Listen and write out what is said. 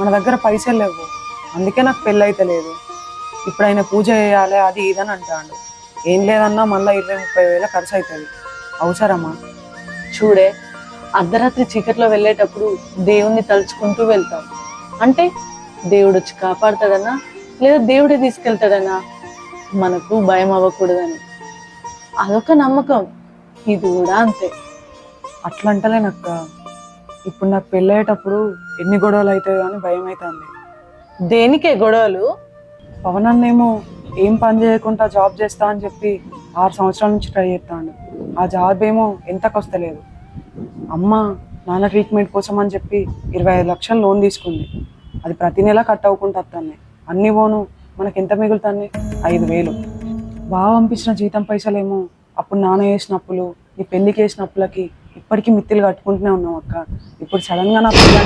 మన దగ్గర పైసలు లేవు. అందుకే నాకు పెళ్ళి అయితే లేదు. ఇప్పుడు ఆయన పూజ చేయాలి అది ఇదని అంటాడు. ఏం లేదన్నా మళ్ళీ ఇరవై ముప్పై వేల ఖర్చు అవుతుంది అవసరమా? చూడే అర్ధరాత్రి చీకట్లో వెళ్ళేటప్పుడు దేవుణ్ణి తలుచుకుంటూ వెళ్తాం అంటే దేవుడు వచ్చి కాపాడతాడనా? లేదా దేవుడే తీసుకెళ్తాడనా? మనకు భయం అవ్వకూడదని. అదొక నమ్మకం. ఇది కూడా అంతే. అట్లా అంటలేనక్క ఇప్పుడు నాకు పెళ్ళి అయ్యేటప్పుడు ఎన్ని గొడవలు అవుతాయో అని భయం అవుతుంది. దేనికే గొడవలు? పవన్ అన్నేమో ఏం పని చేయకుండా జాబ్ చేస్తా అని చెప్పి ఆరు సంవత్సరాల నుంచి ట్రై చేస్తాడు. ఆ జాబ్ ఏమో ఎంతకు వస్తలేదు. అమ్మ నాన్న ట్రీట్మెంట్ కోసం అని చెప్పి ఇరవై ఐదు లక్షలు లోన్ తీసుకుంది. అది ప్రతి నెల కట్ అవ్వకుండా వస్తాయి అన్ని పోను మనకి ఎంత మిగులుతుంది? ఐదు వేలు. బాగా పంపించిన జీతం పైసలేమో అప్పుడు నాన్న వేసిన అప్పులు నీ పెళ్ళికి వేసిన అప్పులకి ఇప్పటికీ మిత్తులు కట్టుకుంటూనే ఉన్నాం అక్క. ఇప్పుడు సడన్గా నా పెళ్ళి